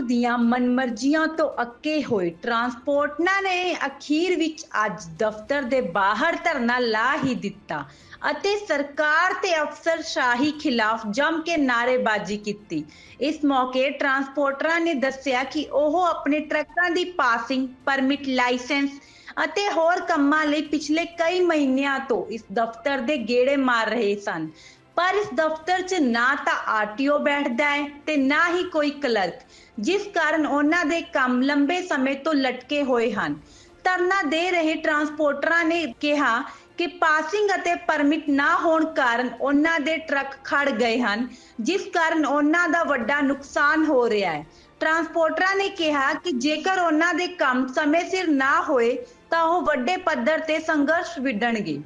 ਫਿਰੋਜ਼ਪੁਰ ਦੀਆਂ ਮਨਮਰਜ਼ੀਆਂ ਤੋਂ ਅੱਕੇ ਹੋਏ ਟਰਾਂਸਪੋਰਟਰਾਂ ਨੇ ਅਖੀਰ ਵਿੱਚ ਅੱਜ ਦਫ਼ਤਰ ਦੇ ਬਾਹਰ ਧਰਨਾ ਲਾ ਹੀ ਦਿੱਤਾ ਅਤੇ ਸਰਕਾਰ ਤੇ ਅਫਸਰ ਸ਼ਾਹੀ ਖਿਲਾਫ ਜੰਮ ਕੇ ਨਾਅਰੇਬਾਜ਼ੀ ਕੀਤੀ। ਇਸ ਮੌਕੇ ਟਰਾਂਸਪੋਰਟਰਾਂ ਨੇ ਦੱਸਿਆ ਕਿ ਉਹ ਆਪਣੇ ਟਰੱਕਾਂ ਦੀ ਪਾਸਿੰਗ, ਪਰਮਿਟ ਲਾਇਸੈਂਸ ਅਤੇ ਹੋਰ ਕੰਮਾਂ ਲਈ ਪਿਛਲੇ ਕਈ ਮਹੀਨਿਆਂ ਤੋਂ ਇਸ ਦਫ਼ਤਰ ਦੇ ਗੇੜੇ ਮਾਰ ਰਹੇ ਸਨ। ਪਰ ਇਸ ਦਫ਼ਤਰ 'ਚ ਨਾ ਤਾਂ ਆਰਟੀਓ ਬੈਠਦਾ ਹੈ ਤੇ ਨਾ ਹੀ ਕੋਈ ਕਲਰਕ, ਜਿਸ ਕਾਰਨ ਉਹਨਾਂ ਦੇ ਕੰਮ ਲੰਬੇ ਸਮੇਂ ਤੋਂ ਲਟਕੇ ਹੋਏ ਹਨ। ਧਰਨਾ ਦੇ ਰਹੇ ਟਰਾਂਸਪੋਰਟਰਾਂ ਨੇ ਕਿਹਾ ਕਿ ਪਾਸਿੰਗ ਅਤੇ ਪਰਮਿਟ ਨਾ ਹੋਣ ਕਾਰਨ ਉਹਨਾਂ ਦੇ ਟਰੱਕ ਖੜ ਗਏ ਹਨ, ਜਿਸ ਕਾਰਨ ਉਹਨਾਂ ਦਾ ਵੱਡਾ ਨੁਕਸਾਨ ਹੋ ਰਿਹਾ ਹੈ। ਟਰਾਂਸਪੋਰਟਰਾਂ ਨੇ ਕਿਹਾ ਕਿ ਜੇਕਰ ਉਹਨਾਂ ਦੇ ਕੰਮ ਸਮੇਂ ਸਿਰ ਨਾ ਹੋਏ, ਤਾਂ ਉਹ ਵੱਡੇ ਪੱਧਰ ਤੇ ਸੰਘਰਸ਼ ਵਿੱਢਣਗੇ।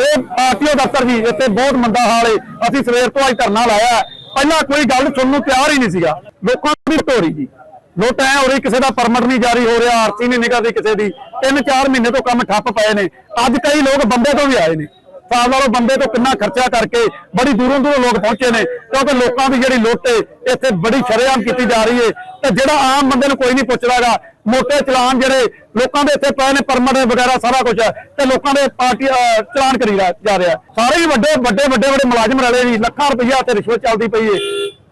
ਇਹ ਆਰਟੀਓ ਦਫ਼ਤਰ ਜੀ ਇੱਥੇ ਬਹੁਤ ਮੰਦਾ ਹਾਲ ਏ। ਅਸੀਂ ਸਵੇਰ ਤੋਂ ਅੱਜ ਧਰਨਾ ਲਾਇਆ ਪਹਿਲਾਂ ਕੋਈ ਗੱਲ ਸੁਣਨ ਨੂੰ ਤਿਆਰ ਹੀ ਨਹੀਂ ਸੀਗਾ। ਲੋਕਾਂ ਦੀ ਢੋਰੀ ਜੀ। ਲੋਟ ਐ ਹੋ ਰਹੀ ਕਿਸੇ ਦਾ ਪਰਮਿਟ ਨਹੀਂ ਜਾਰੀ ਹੋ ਰਿਹਾ, ਆਰਸੀ ਨਹੀਂ ਨਿਕਲਦੀ ਕਿਸੇ ਦੀ। ਤਿੰਨ ਚਾਰ ਮਹੀਨੇ ਤੋਂ ਕੰਮ ਠੱਪ ਪਏ ਨੇ। ਅੱਜ ਕਈ ਲੋਕ ਬੰਦੇ ਤੋਂ ਵੀ ਆਏ ਨੇ। ਸਾਲ ਨਾਲੋਂ ਬੰਦੇ ਤੋਂ ਕਿੰਨਾ ਖਰਚਾ ਕਰਕੇ ਬੜੀ ਦੂਰੋਂ ਦੂਰੋਂ ਲੋਕ ਪਹੁੰਚੇ ਨੇ ਕਿਉਂਕਿ ਲੋਕਾਂ ਦੀ ਜਿਹੜੀ ਲੁੱਟ ਏ ਇੱਥੇ ਬੜੀ ਸ਼ਰੇਆਮ ਕੀਤੀ ਜਾ ਰਹੀ ਹੈ। ਤੇ ਜਿਹੜਾ ਆਮ ਬੰਦੇ ਨੂੰ ਕੋਈ ਨਹੀਂ ਪੁੱਛਦਾਗਾ, ਮੋਟੇ ਚਲਾਨ ਜਿਹੜੇ ਲੋਕਾਂ ਦੇ ਇੱਥੇ ਪਏ ਨੇ, ਪਰਮਿਟ ਵਗੈਰਾ ਸਾਰਾ ਕੁਝ ਤੇ ਲੋਕਾਂ ਦੇ ਪਾਰਟੀ ਚਲਾਨ ਕਰੀ ਜਾ- ਰਿਹਾ। ਸਾਰੇ ਹੀ ਵੱਡੇ ਵੱਡੇ ਵੱਡੇ ਵੱਡੇ ਮੁਲਾਜ਼ਮ ਰਲੇ ਜੀ ਲੱਖਾਂ ਰੁਪਈਆ ਤੇ ਰਿਸ਼ਵਤ ਚੱਲਦੀ ਪਈ ਹੈ।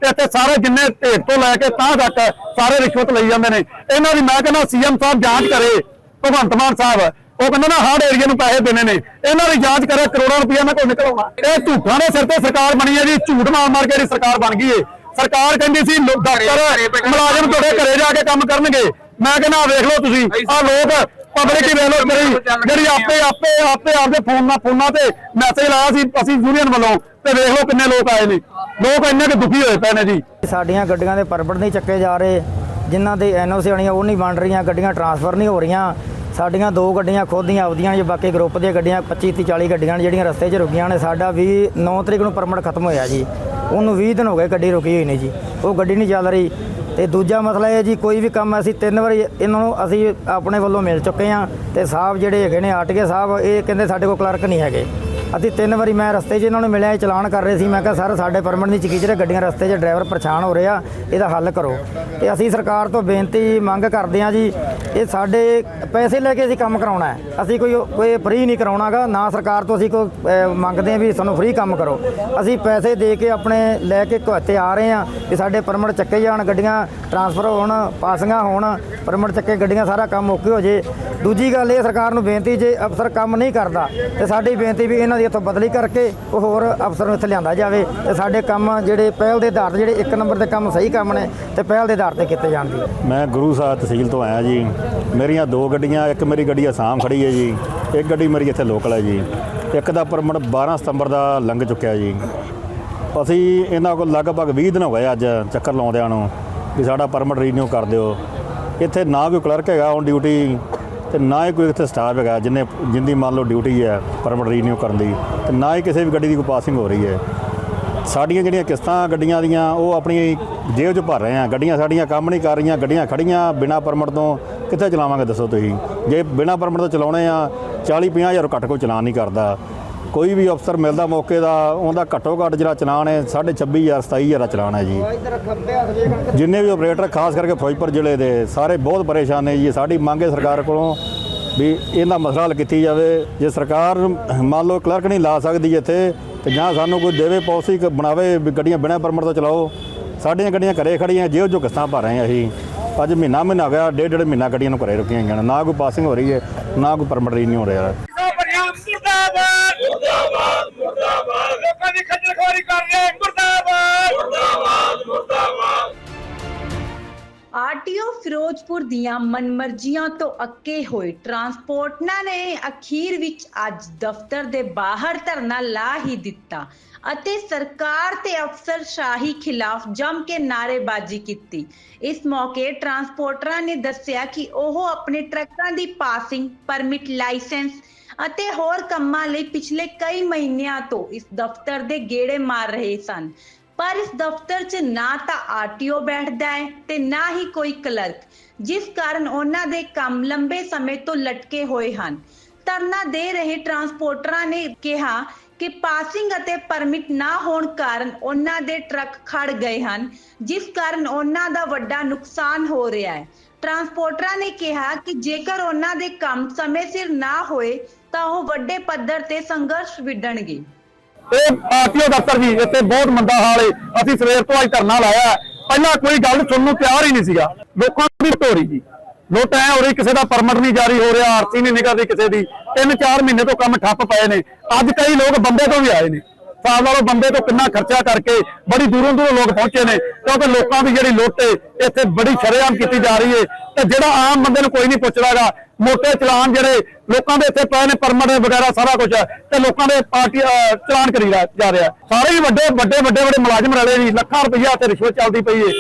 ਤੇ ਇੱਥੇ ਸਾਰੇ ਜਿੰਨੇ ਢੇਰ ਤੋਂ ਲੈ ਕੇ ਤਾਂ ਤੱਕ ਸਾਰੇ ਰਿਸ਼ਵਤ ਲਈ ਜਾਂਦੇ ਨੇ। ਇਹਨਾਂ ਦੀ ਮੈਂ ਕਹਿੰਦਾ, ਸੀਐਮ ਸਾਹਿਬ ਜਾਂਚ ਕਰੇ, ਭਗਵੰਤ ਮਾਨ ਸਾਹਿਬ। ਉਹ ਕਹਿੰਦੇ ਨਾ ਹਾਰਡ ਏਰੀਆ ਨੂੰ ਪੈਸੇ ਦੇਣੇ ਨੇ। ਇਹਨਾਂ ਦੀ ਜਾਂਚ ਕਰੇ ਕਰੋੜਾਂ ਰੁਪਈਆ ਮੈਂ ਕੋਈ ਨਿਕਲ ਆਉਣਾ ਇਹ ਝੂਠਾਂ ਦੇ ਸਿਰ ਤੇ ਸਰਕਾਰ ਬਣੀ ਹੈ ਜੀ ਝੂਠ ਮਾਰ ਮਾਰ ਕੇ ਜਿਹੜੀ ਸਰਕਾਰ ਬਣ ਗਈ ਏ। ਸਰਕਾਰ ਕਹਿੰਦੀ ਸੀ ਦਫ਼ਤਰ ਮੁਲਾਜ਼ਮ ਤੁਹਾਡੇ ਘਰੇ ਜਾ ਕੇ ਕੰਮ ਕਰਨਗੇ। ਮੈਂ ਕਹਿੰਦਾ ਵੇਖ ਲਓ ਤੁਸੀਂ ਆਹ ਲੋਕ ਪਬਲਿਕ ਹੀ ਵੇਖ ਲਓ ਜਿਹੜੀ ਜਿਹੜੀ ਆਪੇ ਆਪੇ ਆਪੇ ਆਪਦੇ ਫੋਨ ਨਾਲ ਫੋਨਾਂ ਤੇ ਮੈਸੇਜ ਲਾਇਆ ਸੀ ਅਸੀਂ ਯੂਨੀਅਨ ਵੱਲੋਂ ਤੇ ਵੇਖ ਲਓ ਕਿੰਨੇ ਲੋਕ ਆਏ ਨੇ। ਲੋਕ ਇੰਨੇ ਕਿ ਦੁਖੀ ਹੋਏ ਪਏ ਨੇ ਜੀ। ਸਾਡੀਆਂ ਗੱਡੀਆਂ ਦੇ ਪਰਮਿਟ ਨਹੀਂ ਚੱਕੇ ਜਾ ਰਹੇ ਜਿਨ੍ਹਾਂ ਦੇ ਐਨਓਸੀ ਆਣੀਆਂ ਉਹ ਨਹੀਂ ਬਣ ਰਹੀਆਂ ਗੱਡੀਆਂ ਟਰਾਂਸਫਰ ਨਹੀਂ ਹੋ ਰਹੀਆਂ। ਸਾਡੀਆਂ ਦੋ ਗੱਡੀਆਂ ਖੁਦ ਦੀਆਂ ਆਪਦੀਆਂ ਜੇ, ਬਾਕੀ ਗਰੁੱਪ ਦੀਆਂ ਗੱਡੀਆਂ 25 30 40 ਗੱਡੀਆਂ ਨੇ ਜਿਹੜੀਆਂ ਰਸਤੇ 'ਚ ਰੁਕੀਆਂ ਨੇ, ਸਾਡਾ ਵੀ 9 ਤਰੀਕ ਨੂੰ ਪਰਮਿਟ ਖਤਮ ਹੋਇਆ ਜੀ। ਉਹਨੂੰ 20 ਦਿਨ ਹੋ ਗਏ ਗੱਡੀ ਰੁਕੀ ਹੋਈ ਨਹੀਂ ਜੀ। ਉਹ ਗੱਡੀ ਨਹੀਂ ਚੱਲ ਰਹੀ। ਤੇ ਦੂਜਾ ਮਸਲਾ ਇਹ ਜੀ, ਕੋਈ ਵੀ ਕੰਮ ਅਸੀਂ ਤਿੰਨ ਵਾਰੀ ਇਹਨਾਂ ਨੂੰ ਅਸੀਂ ਆਪਣੇ ਵੱਲੋਂ ਮਿਲ ਚੁੱਕੇ ਹਾਂ ਤੇ ਸਾਹਿਬ ਜਿਹੜੇ ਹੈਗੇ ਨੇ, ਆਟਕੇ ਸਾਹਿਬ, ਇਹ ਕਹਿੰਦੇ ਸਾਡੇ ਕੋਲ ਕਲਰਕ ਨਹੀਂ ਹੈਗੇ। ਅਸੀਂ ਤਿੰਨ ਵਾਰੀ ਮੈਂ ਰਸਤੇ 'ਚ ਇਹਨਾਂ ਨੂੰ ਮਿਲਿਆ, ਇਹ ਚਲਾਨ ਕਰ ਰਹੇ ਸੀ। ਮੈਂ ਕਿਹਾ, ਸਰ, ਸਾਡੇ ਪਰਮਿਟ ਨਹੀਂ ਚਕੀ ਜਿਹੜੇ ਗੱਡੀਆਂ ਰਸਤੇ 'ਚ ਡਰਾਈਵਰ ਪਰੇਸ਼ਾਨ ਹੋ ਰਿਹਾ ਇਹਦਾ ਹੱਲ ਕਰੋ। ਤੇ ਅਸੀਂ ਸਰਕਾਰ ਤੋਂ ਬੇਨਤੀ ਮੰਗ ਕਰਦੇ ਹਾਂ ਜੀ, ਇਹ ਸਾਡੇ ਪੈਸੇ ਲੈ ਕੇ ਅਸੀਂ ਕੰਮ ਕਰਾਉਣਾ ਹੈ। ਅਸੀਂ ਕੋਈ ਕੋਈ ਫ੍ਰੀ ਨਹੀਂ ਕਰਾਉਣਾਗਾ, ਨਾ ਸਰਕਾਰ ਤੋਂ ਅਸੀਂ ਕੋਈ ਮੰਗਦੇ ਹਾਂ ਵੀ ਸਾਨੂੰ ਫ੍ਰੀ ਕੰਮ ਕਰੋ। ਅਸੀਂ ਪੈਸੇ ਦੇ ਕੇ ਆਪਣੇ ਲੈ ਕੇ ਘੁੱਤੇ ਆ ਰਹੇ ਹਾਂ ਵੀ ਸਾਡੇ ਪਰਮਿਟ ਚੱਕੇ ਜਾਣ, ਗੱਡੀਆਂ ਟਰਾਂਸਫਰ ਹੋਣ, ਪਾਸਿੰਗਾਂ ਹੋਣ, ਪਰਮਿਟ ਚੱਕੇ ਗੱਡੀਆਂ ਸਾਰਾ ਕੰਮ ਓਕੇ ਹੋ ਜੇ। ਦੂਜੀ ਗੱਲ, ਇਹ ਸਰਕਾਰ ਨੂੰ ਬੇਨਤੀ, ਜੇ ਅਫਸਰ ਕੰਮ ਨਹੀਂ ਕਰਦਾ, ਤੇ ਸਾਡੀ ਬੇਨਤੀ ਵੀ ਇਹਨਾਂ ਦੀ ਇੱਥੋਂ ਬਦਲੀ ਕਰਕੇ ਉਹ ਹੋਰ ਅਫਸਰ ਨੂੰ ਇੱਥੇ ਲਿਆਂਦਾ ਜਾਵੇ ਤੇ ਸਾਡੇ ਕੰਮ ਜਿਹੜੇ ਪਹਿਲ ਦੇ ਆਧਾਰ ਤੇ ਜਿਹੜੇ ਇੱਕ ਨੰਬਰ ਦੇ ਕੰਮ ਸਹੀ ਕੰਮ ਨੇ ਤੇ ਪਹਿਲ ਦੇ ਆਧਾਰ ਤੇ ਕੀਤੇ ਜਾਣ ਦੀ ਮੈਂ ਗੁਰੂ ਸਾਹਿਬ ਤਹਿਸੀਲ ਤੋਂ ਆਇਆ ਜੀ। ਮੇਰੀਆਂ ਦੋ ਗੱਡੀਆਂ, ਇੱਕ ਮੇਰੀ ਗੱਡੀ ਅਸਾਮ ਖੜੀ ਹੈ ਜੀ। ਇੱਕ ਗੱਡੀ ਮੇਰੀ ਇੱਥੇ ਲੋਕਲ ਹੈ ਜੀ। ਇੱਕ ਦਾ ਪਰਮਿਟ 12 ਸਤੰਬਰ ਦਾ ਲੰਘ ਚੁੱਕਿਆ ਜੀ। ਅਸੀਂ ਇਹਨਾਂ ਕੋਲ ਲਗਭਗ 20 ਦਿਨ ਹੋ ਗਏ ਅੱਜ ਚੱਕਰ ਲਾਉਂਦਿਆਂ ਨੂੰ ਵੀ ਸਾਡਾ ਪਰਮਿਟ ਰੀਨਿਊ ਕਰ ਦਿਓ। ਇੱਥੇ ਨਾ ਕੋਈ ਕਲਰਕ ਹੈਗਾ, ਔਨ ਡਿਊਟੀ ਤੇ ਨਾ ਹੀ ਕੋਈ ਇੱਥੇ ਸਟਾਫ ਹੈਗਾ ਜਿੰਨੇ ਜਿੰਦੀ ਮੰਨ ਲਓ ਡਿਊਟੀ ਹੈ ਪਰਮਿਟ ਰੀਨਿਊ ਕਰਨ ਦੀ, ਤੇ ਨਾ ਹੀ ਕਿਸੇ ਵੀ ਗੱਡੀ ਦੀ ਕੋਈ ਪਾਸਿੰਗ ਹੋ ਰਹੀ ਹੈ। ਸਾਡੀਆਂ ਜਿਹੜੀਆਂ ਕਿਸ਼ਤਾਂ ਗੱਡੀਆਂ ਦੀਆਂ, ਉਹ ਆਪਣੀ ਜੇਬ 'ਚ ਭਰ ਰਹੇ ਆ ਗੱਡੀਆਂ ਸਾਡੀਆਂ ਕੰਮ ਨਹੀਂ ਕਰ ਰਹੀਆਂ, ਗੱਡੀਆਂ ਖੜੀਆਂ ਬਿਨਾ ਪਰਮਿਟ ਤੋਂ। ਕਿੱਥੇ ਚਲਾਵਾਂਗੇ ਦੱਸੋ ਤੁਸੀਂ? ਜੇ ਬਿਨਾ ਪਰਮਿਟ ਤੋਂ ਚਲਾਉਣੇ ਆ 40 50 ਹਜ਼ਾਰ ਘੱਟ ਕੋਈ ਚਲਾਨ ਨਹੀਂ ਕਰਦਾ। ਕੋਈ ਵੀ ਅਫਸਰ ਮਿਲਦਾ ਮੌਕੇ ਦਾ ਉਹਦਾ ਘੱਟੋ ਘੱਟ ਜਿਹੜਾ ਚਲਾਨ ਹੈ 26500 27000 ਦਾ ਚਲਾਨ ਹੈ ਜੀ। ਜਿੰਨੇ ਵੀ ਆਪਰੇਟਰ ਖਾਸ ਕਰਕੇ ਫਿਰੋਜ਼ਪੁਰ ਜ਼ਿਲ੍ਹੇ ਦੇ ਸਾਰੇ ਬਹੁਤ ਪਰੇਸ਼ਾਨ ਨੇ ਜੀ। ਸਾਡੀ ਮੰਗ ਹੈ ਸਰਕਾਰ ਕੋਲੋਂ ਵੀ ਇਹਦਾ ਮਸਲਾ ਹੱਲ ਕੀਤੀ ਜਾਵੇ। ਜੇ ਸਰਕਾਰ ਮੰਨ ਲਓ ਕਲਰਕ ਨਹੀਂ ਲਾ ਸਕਦੀ ਇੱਥੇ ਤੇ ਜਾਂ ਸਾਨੂੰ ਕੋਈ ਦੇਵੇ ਪਾਲਿਸੀ ਬਣਾਵੇ ਵੀ ਗੱਡੀਆਂ ਬਿਨਾਂ ਪਰਮਿਟ ਤੋਂ ਚਲਾਓ। ਸਾਡੀਆਂ ਗੱਡੀਆਂ ਘਰੇ ਖੜੀਆਂ ਜੇਲ੍ਹ ਚੋਂ ਕਿਸ਼ਤਾਂ ਭਰ ਰਹੇ ਅਸੀਂ। ਅੱਜ ਮਹੀਨਾ ਮਹੀਨਾ ਹੋ ਗਿਆ ਡੇਢ ਡੇਢ ਮਹੀਨਾ ਗੱਡੀਆਂ ਨੂੰ ਘਰੇ ਰੁਕੀਆਂ ਹੋਈਆਂ ਨੇ। ਨਾ ਕੋਈ ਪਾਸਿੰਗ ਹੋ ਰਹੀ ਹੈ ਨਾ ਕੋਈ ਪਰਮਿਟ ਰੀਨਿਊ ਹੋ ਰਿਹਾ ਮੁਰਦਾਬਾਦ ਮੁਰਦਾਬਾਦ ਮੁਰਦਾਬਾਦ ਲੋਕਾਂ ਦੀ ਖੱਜਲ ਖਵਾਰੀ ਕਰ ਰਹੇ ਮੁਰਦਾਬਾਦ। ਆਰਟੀਓ ਫਿਰੋਜ਼ਪੁਰ ਦੀਆਂ ਮਨਮਰਜ਼ੀਆਂ ਤੋਂ ਅੱਕੇ ਹੋਏ ਟਰਾਂਸਪੋਰਟਰਾਂ ਨੇ ਅਖੀਰ ਵਿੱਚ ਅੱਜ ਦਫ਼ਤਰ ਦੇ ਬਾਹਰ ਧਰਨਾ ਲਾ ਹੀ ਦਿੱਤਾ ਅਤੇ ਸਰਕਾਰ ਤੇ ਅਫਸਰ ਸ਼ਾਹੀ ਖਿਲਾਫ ਜੰਮ ਕੇ ਨਾਅਰੇਬਾਜ਼ੀ ਕੀਤੀ। ਇਸ ਮੌਕੇ ਟਰਾਂਸਪੋਰਟਰਾਂ ਨੇ ਦੱਸਿਆ ਕਿ ਉਹ ਆਪਣੇ ਟਰੱਕਾਂ ਦੀ ਪਾਸਿੰਗ ਪਰਮਿਟ ਲਾਇਸੈਂਸ ਅਤੇ ਹੋਰ ਕੰਮਾਂ ਲਈ ਪਿਛਲੇ ਕਈ ਮਹੀਨਿਆਂ ਤੋਂ ਇਸ ਦਫ਼ਤਰ ਦੇ ਗੇੜੇ ਮਾਰ ਰਹੇ ਸਨ। ਪਰ ਇਸ ਦਫ਼ਤਰ 'ਚ ਨਾ ਤਾਂ ਆਰਟੀਓ ਬੈਠਦਾ ਹੈ ਤੇ ਨਾ ਹੀ ਕੋਈ ਕਲਰਕ, ਜਿਸ ਕਾਰਨ ਉਹਨਾਂ ਦੇ ਕੰਮ ਲੰਬੇ ਸਮੇਂ ਤੋਂ ਲਟਕੇ ਹੋਏ ਹਨ। ਧਰਨਾ ਦੇ ਰਹੇ ਟਰਾਂਸਪੋਰਟਰਾਂ ਨੇ ਕਿਹਾ ਕਿ ਪਾਸਿੰਗ ਅਤੇ ਪਰਮਿਟ ਨਾ ਹੋਣ ਕਾਰਨ ਉਹਨਾਂ ਦੇ ਟਰੱਕ ਖੜ ਗਏ ਹਨ, ਜਿਸ ਕਾਰਨ ਉਹਨਾਂ ਦਾ ਵੱਡਾ ਨੁਕਸਾਨ ਹੋ ਰਿਹਾ ਹੈ। ਟਰਾਂਸਪੋਰਟਰਾਂ ਨੇ ਕਿਹਾ ਕਿ ਜੇਕਰ ਉਹਨਾਂ ਦੇ ਕੰਮ ਸਮੇਂ ਸਿਰ ਨਾ ਹੋਏ ਤਾਂ ਉਹ ਵੱਡੇ ਪੱਧਰ ਤੇ ਸੰਘਰਸ਼ ਵਿੱਢਣਗੇ। ਇਹ ਆਰਟੀਓ ਦਫ਼ਤਰ ਜੀ, ਇੱਥੇ ਬਹੁਤ ਮੰਦਾ ਹਾਲ ਏ। ਅਸੀਂ ਸਵੇਰ ਤੋਂ ਅੱਜ ਧਰਨਾ ਲਾਇਆ ਪਹਿਲਾਂ ਕੋਈ ਗੱਲ ਸੁਣਨ ਨੂੰ ਤਿਆਰ ਹੀ ਨਹੀਂ ਸੀਗਾ। ਲੋਕਾਂ ਦੀ ਢੋਰੀ ਜੀ। ਲੁੱਟ ਐ ਹੋ ਰਹੀ, ਕਿਸੇ ਦਾ ਪਰਮਿਟ ਨਹੀਂ ਜਾਰੀ ਹੋ ਰਿਹਾ, ਆਰਸੀ ਨਹੀਂ ਨਿਕਲਦੀ ਕਿਸੇ ਦੀ। ਤਿੰਨ ਚਾਰ ਮਹੀਨੇ ਤੋਂ ਕੰਮ ਠੱਪ ਪਏ ਨੇ। ਅੱਜ ਕਈ ਲੋਕ ਬੰਦੇ ਤੋਂ ਵੀ ਆਏ ਨੇ। ਸਾਲ ਨਾਲੋਂ ਬੰਦੇ ਤੋਂ ਕਿੰਨਾ ਖਰਚਾ ਕਰਕੇ ਬੜੀ ਦੂਰੋਂ ਦੂਰੋਂ ਲੋਕ ਪਹੁੰਚੇ ਨੇ ਕਿਉਂਕਿ ਲੋਕਾਂ ਦੀ ਜਿਹੜੀ ਲੁੱਟ ਇੱਥੇ ਬੜੀ ਸ਼ਰੇਆਮ ਕੀਤੀ ਜਾ ਰਹੀ ਏ ਤੇ ਜਿਹੜਾ ਆਮ ਬੰਦੇ ਨੂੰ ਕੋਈ ਨਹੀਂ ਪੁੱਛਦਾਗਾ, ਮੋਟੇ ਚਲਾਨ ਜਿਹੜੇ ਲੋਕਾਂ ਦੇ ਇੱਥੇ ਪਏ ਨੇ, ਪਰਮਿਟ ਵਗੈਰਾ ਸਾਰਾ ਕੁਝ ਤੇ ਲੋਕਾਂ ਦੇ ਪਾਰਟੀ ਚਲਾਨ ਕਰੀ ਜਾ ਰਿਹਾ। ਸਾਰੇ ਹੀ ਵੱਡੇ ਵੱਡੇ ਵੱਡੇ ਵੱਡੇ ਮੁਲਾਜ਼ਮ ਰਲੇ ਜੀ ਲੱਖਾਂ ਰੁਪਈਆ ਤੇ ਰਿਸ਼ਵਤ ਚੱਲਦੀ ਪਈ ਹੈ।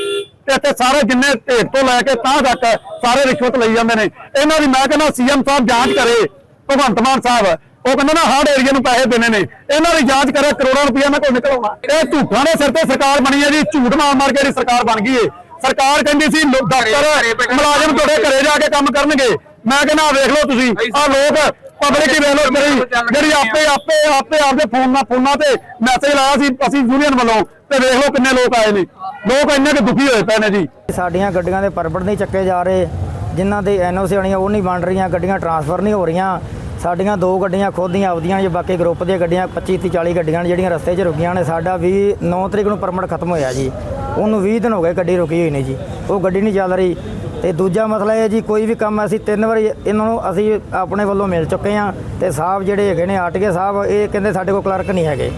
ਤੇ ਇੱਥੇ ਸਾਰੇ ਜਿੰਨੇ ਢੇਰ ਤੋਂ ਲੈ ਕੇ ਤਾਂ ਤੱਕ ਸਾਰੇ ਰਿਸ਼ਵਤ ਲਈ ਜਾਂਦੇ ਨੇ। ਇਹਨਾਂ ਦੀ ਮੈਂ ਕਹਿੰਦਾ, ਸੀਐਮ ਸਾਹਿਬ ਜਾਂਚ ਕਰੇ, ਭਗਵੰਤ ਮਾਨ ਸਾਹਿਬ ਉਹ ਕਹਿੰਦਾ ਨਾ ਹਾਰਡ ਏਰੀਆ ਨੂੰ ਪੈਸੇ ਦੇਣੇ ਨੇ। ਇਹਨਾਂ ਦੀ ਜਾਂਚ ਕਰੇ ਕਰੋੜਾਂ ਰੁਪਈਆ ਨਾ ਕੋਈ ਨਿਕਲਾਉਣਾ ਇਹ ਝੂਠਾਂ ਦੇ ਸਿਰ ਤੇ ਸਰਕਾਰ ਬਣੀ ਹੈ ਜੀ ਝੂਠ ਮਾਰ ਮਾਰ ਕੇ ਜਿਹੜੀ ਸਰਕਾਰ ਬਣ ਗਈ ਏ। ਸਰਕਾਰ ਕਹਿੰਦੀ ਸੀ ਲੋ- ਦਫ਼ਤਰ ਮੁਲਾਜ਼ਮ ਤੁਹਾਡੇ ਘਰੇ ਜਾ ਕੇ ਕੰਮ ਕਰਨਗੇ। ਮੈਂ ਕਹਿੰਦਾ ਵੇਖ ਲਓ ਤੁਸੀਂ ਆਹ ਲੋਕ ਪਬਲਿਕ ਹੀ ਵੇਖ ਲਓ ਜਿਹੜੀ ਜਿਹੜੀ ਆਪੇ ਆਪੇ ਆਪੇ ਆਪਦੇ ਫੋਨ ਨਾਲ ਫੋਨਾਂ ਤੇ ਮੈਸੇਜ ਲਾਇਆ ਸੀ ਅਸੀਂ ਯੂਨੀਅਨ ਵੱਲੋਂ। ਤੇ ਵੇਖ ਲਓ ਕਿੰਨੇ ਲੋਕ ਆਏ ਨੇ। ਲੋਕ ਇੰਨੇ ਕੁ ਦੁਖੀ ਹੋਏ ਪਏ ਨੇ ਜੀ। ਸਾਡੀਆਂ ਗੱਡੀਆਂ ਦੇ ਪਰਮਿਟ ਨਹੀਂ ਚੱਕੇ ਜਾ ਰਹੇ। ਜਿਨ੍ਹਾਂ ਦੇ ਐਨਓਸੀ ਆਣੀਆਂ ਉਹ ਨਹੀਂ ਬਣ ਰਹੀਆਂ ਗੱਡੀਆਂ ਟਰਾਂਸਫਰ ਨਹੀਂ ਹੋ ਰਹੀਆਂ। ਸਾਡੀਆਂ ਦੋ ਗੱਡੀਆਂ ਖੁਦ ਦੀਆਂ, ਆਪਦੀਆਂ ਜੇ ਬਾਕੀ ਗਰੁੱਪ ਦੀਆਂ ਗੱਡੀਆਂ 25 30 40 ਗੱਡੀਆਂ ਨੇ ਜਿਹੜੀਆਂ ਰਸਤੇ 'ਚ ਰੁਕੀਆਂ ਨੇ, ਸਾਡਾ ਵੀ 9 ਤਰੀਕ ਨੂੰ ਪਰਮਿਟ ਖਤਮ ਹੋਇਆ ਜੀ। ਉਹਨੂੰ 20 ਦਿਨ ਹੋ ਗਏ ਗੱਡੀ ਰੁਕੀ ਹੋਈ ਨੇ ਜੀ। ਉਹ ਗੱਡੀ ਨਹੀਂ ਚੱਲ ਰਹੀ। ਤੇ ਦੂਜਾ ਮਸਲਾ ਇਹ ਜੀ, ਕੋਈ ਵੀ ਕੰਮ ਅਸੀਂ ਤਿੰਨ ਵਾਰੀ ਇਹਨਾਂ ਨੂੰ ਅਸੀਂ ਆਪਣੇ ਵੱਲੋਂ ਮਿਲ ਚੁੱਕੇ ਹਾਂ ਤੇ ਸਾਹਿਬ ਜਿਹੜੇ ਹੈਗੇ ਨੇ ਆਟਕੇ ਸਾਹਿਬ, ਇਹ ਕਹਿੰਦੇ ਸਾਡੇ ਕੋਲ ਕਲਰਕ ਨਹੀਂ ਹੈਗੇ।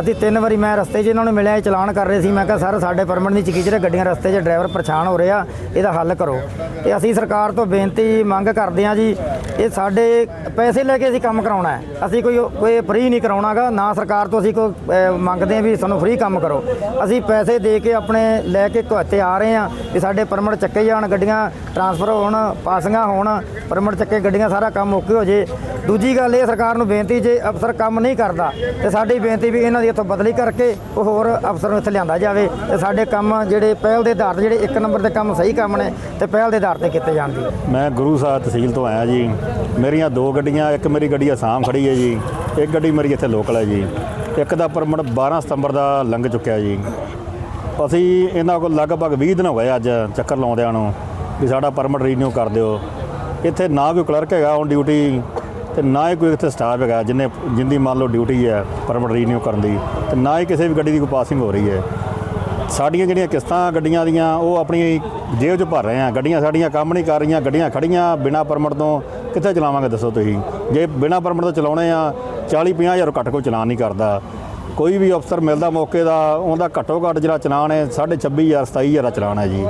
ਅਸੀਂ ਤਿੰਨ ਵਾਰੀ ਮੈਂ ਰਸਤੇ 'ਚ ਇਹਨਾਂ ਨੂੰ ਮਿਲਿਆ ਇਹ ਚਲਾਨ ਕਰ ਰਹੇ ਸੀ। ਮੈਂ ਕਿਹਾ, ਸਰ, ਸਾਡੇ ਪਰਮਿਟ ਨਹੀਂ ਚੀਜ਼ ਜਿਹੜੇ ਗੱਡੀਆਂ ਰਸਤੇ 'ਚ ਡਰਾਈਵਰ ਪਰੇਸ਼ਾਨ ਹੋ ਰਹੇ ਆ, ਇਹਦਾ ਹੱਲ ਕਰੋ। ਤੇ ਅਸੀਂ ਸਰਕਾਰ ਤੋਂ ਬੇਨਤੀ ਮੰਗ ਕਰਦੇ ਹਾਂ ਜੀ, ਇਹ ਸਾਡੇ ਪੈਸੇ ਲੈ ਕੇ ਅਸੀਂ ਕੰਮ ਕਰਾਉਣਾ ਹੈ। ਅਸੀਂ ਕੋਈ ਕੋਈ ਫ੍ਰੀ ਨਹੀਂ ਕਰਾਉਣਾਗਾ, ਨਾ ਸਰਕਾਰ ਤੋਂ ਅਸੀਂ ਕੋਈ ਮੰਗਦੇ ਹਾਂ ਵੀ ਸਾਨੂੰ ਫ੍ਰੀ ਕੰਮ ਕਰੋ। ਅਸੀਂ ਪੈਸੇ ਦੇ ਕੇ ਆਪਣੇ ਲੈ ਕੇ ਘੱਤੇ ਆ ਰਹੇ ਹਾਂ ਵੀ ਸਾਡੇ ਪਰਮਿਟ ਚੱਕੇ ਜਾਣ, ਗੱਡੀਆਂ ਟਰਾਂਸਫਰ ਹੋਣ, ਪਾਸਿੰਗਾਂ ਹੋਣ, ਪਰਮਿਟ ਚੱਕੇ ਗੱਡੀਆਂ, ਸਾਰਾ ਕੰਮ ਓਕੇ ਹੋ ਜੇ। ਦੂਜੀ ਗੱਲ ਇਹ ਸਰਕਾਰ ਨੂੰ ਬੇਨਤੀ ਜੇ ਅਫਸਰ ਕੰਮ ਨਹੀਂ ਕਰਦਾ ਤੇ ਸਾਡੀ ਬੇਨਤੀ ਵੀ ਇਹਨਾਂ ਦੀ ਇੱਥੋਂ ਬਦਲੀ ਕਰਕੇ ਉਹ ਹੋਰ ਅਫਸਰ ਨੂੰ ਇੱਥੇ ਲਿਆਂਦਾ ਜਾਵੇ ਤੇ ਸਾਡੇ ਕੰਮ ਜਿਹੜੇ ਪਹਿਲ ਦੇ ਆਧਾਰ ਤੇ ਜਿਹੜੇ ਇੱਕ ਨੰਬਰ ਦੇ ਕੰਮ ਸਹੀ ਕੰਮ ਨੇ ਤੇ ਪਹਿਲ ਦੇ ਆਧਾਰ ਤੇ ਕੀਤੇ ਜਾਣ ਜੀ। ਮੈਂ ਗੁਰੂ ਸਾਹਿਬ ਤਹਿਸੀਲ ਤੋਂ ਆਇਆ ਜੀ। ਮੇਰੀਆਂ ਦੋ ਗੱਡੀਆਂ, ਇੱਕ ਮੇਰੀ ਗੱਡੀ ਅਸਾਮ ਖੜੀ ਹੈ ਜੀ, ਇੱਕ ਗੱਡੀ ਮੇਰੀ ਇੱਥੇ ਲੋਕਲ ਹੈ ਜੀ। ਇੱਕ ਦਾ ਪਰਮਿਟ 12 ਸਤੰਬਰ ਦਾ ਲੰਘ ਚੁੱਕਿਆ ਜੀ। ਅਸੀਂ ਇਹਨਾਂ ਕੋਲ ਲਗਭਗ 20 ਦਿਨ ਹੋ ਗਏ ਅੱਜ ਚੱਕਰ ਲਾਉਂਦਿਆਂ ਨੂੰ ਵੀ ਸਾਡਾ ਪਰਮਿਟ ਰੀਨਿਊ ਕਰ ਦਿਓ। ਇੱਥੇ ਨਾ ਕੋਈ ਕਲਰਕ ਹੈਗਾ ਔਨ ਡਿਊਟੀ ਤੇ ਨਾ ਹੀ ਕੋਈ ਇੱਥੇ ਸਟਾਫ ਹੈਗਾ ਜਿੰਨੇ ਜਿੰਦੀ ਮੰਨ ਲਓ ਡਿਊਟੀ ਹੈ ਪਰਮਿਟ ਰੀਨਿਊ ਕਰਨ ਦੀ, ਤੇ ਨਾ ਹੀ ਕਿਸੇ ਵੀ ਗੱਡੀ ਦੀ ਕੋਈ ਪਾਸਿੰਗ ਹੋ ਰਹੀ ਹੈ। ਸਾਡੀਆਂ ਜਿਹੜੀਆਂ ਕਿਸ਼ਤਾਂ ਗੱਡੀਆਂ ਦੀਆਂ, ਉਹ ਆਪਣੀ ਜੇਬ 'ਚ ਭਰ ਰਹੇ ਆ ਗੱਡੀਆਂ ਸਾਡੀਆਂ ਕੰਮ ਨਹੀਂ ਕਰ ਰਹੀਆਂ, ਗੱਡੀਆਂ ਖੜੀਆਂ ਬਿਨਾ ਪਰਮਿਟ ਤੋਂ। ਕਿੱਥੇ ਚਲਾਵਾਂਗੇ ਦੱਸੋ ਤੁਸੀਂ? ਜੇ ਬਿਨਾ ਪਰਮਿਟ ਤੋਂ ਚਲਾਉਣੇ ਆ 40 50 ਹਜ਼ਾਰ ਘੱਟ ਕੋਈ ਚਲਾਨ ਨਹੀਂ ਕਰਦਾ। ਕੋਈ ਵੀ ਅਫਸਰ ਮਿਲਦਾ ਮੌਕੇ ਦਾ ਉਹਦਾ ਘੱਟੋ ਘੱਟ ਜਿਹੜਾ ਚਲਾਨ ਹੈ 26500 27000 ਦਾ ਚਲਾਨ ਹੈ ਜੀ।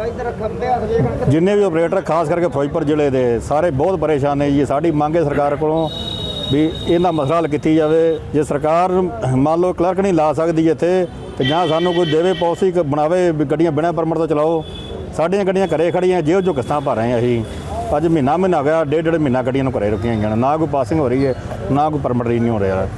ਜਿੰਨੇ ਵੀ ਆਪਰੇਟਰ ਖਾਸ ਕਰਕੇ ਫਿਰੋਜ਼ਪੁਰ ਜ਼ਿਲ੍ਹੇ ਦੇ ਸਾਰੇ ਬਹੁਤ ਪਰੇਸ਼ਾਨ ਨੇ ਜੀ। ਸਾਡੀ ਮੰਗ ਹੈ ਸਰਕਾਰ ਕੋਲੋਂ ਵੀ ਇਹਦਾ ਮਸਲਾ ਹੱਲ ਕੀਤੀ ਜਾਵੇ। ਜੇ ਸਰਕਾਰ ਮੰਨ ਲਓ ਕਲਰਕ ਨਹੀਂ ਲਾ ਸਕਦੀ ਇੱਥੇ ਤੇ ਜਾਂ ਸਾਨੂੰ ਕੋਈ ਦੇਵੇ ਪਾਲਿਸੀ ਬਣਾਵੇ ਵੀ ਗੱਡੀਆਂ ਬਿਨਾਂ ਪਰਮਿਟ ਤੋਂ ਚਲਾਓ। ਸਾਡੀਆਂ ਗੱਡੀਆਂ ਘਰੇ ਖੜੀਆਂ ਜੇਲ੍ਹ ਚੋਂ ਕਿਸ਼ਤਾਂ ਭਰ ਰਹੇ ਹਾਂ ਅਸੀਂ। ਅੱਜ ਮਹੀਨਾ ਮਹੀਨਾ ਹੋ ਗਿਆ ਡੇਢ ਡੇਢ ਮਹੀਨਾ ਗੱਡੀਆਂ ਨੂੰ ਘਰੇ ਰੁਕੀਆਂ ਹੋਈਆਂ ਨੇ। ਨਾ ਕੋਈ ਪਾਸਿੰਗ ਹੋ ਰਹੀ ਹੈ ਨਾ ਕੋਈ ਪਰਮਿਟ ਰੀਨਿਊ ਹੋ ਰਿਹਾ।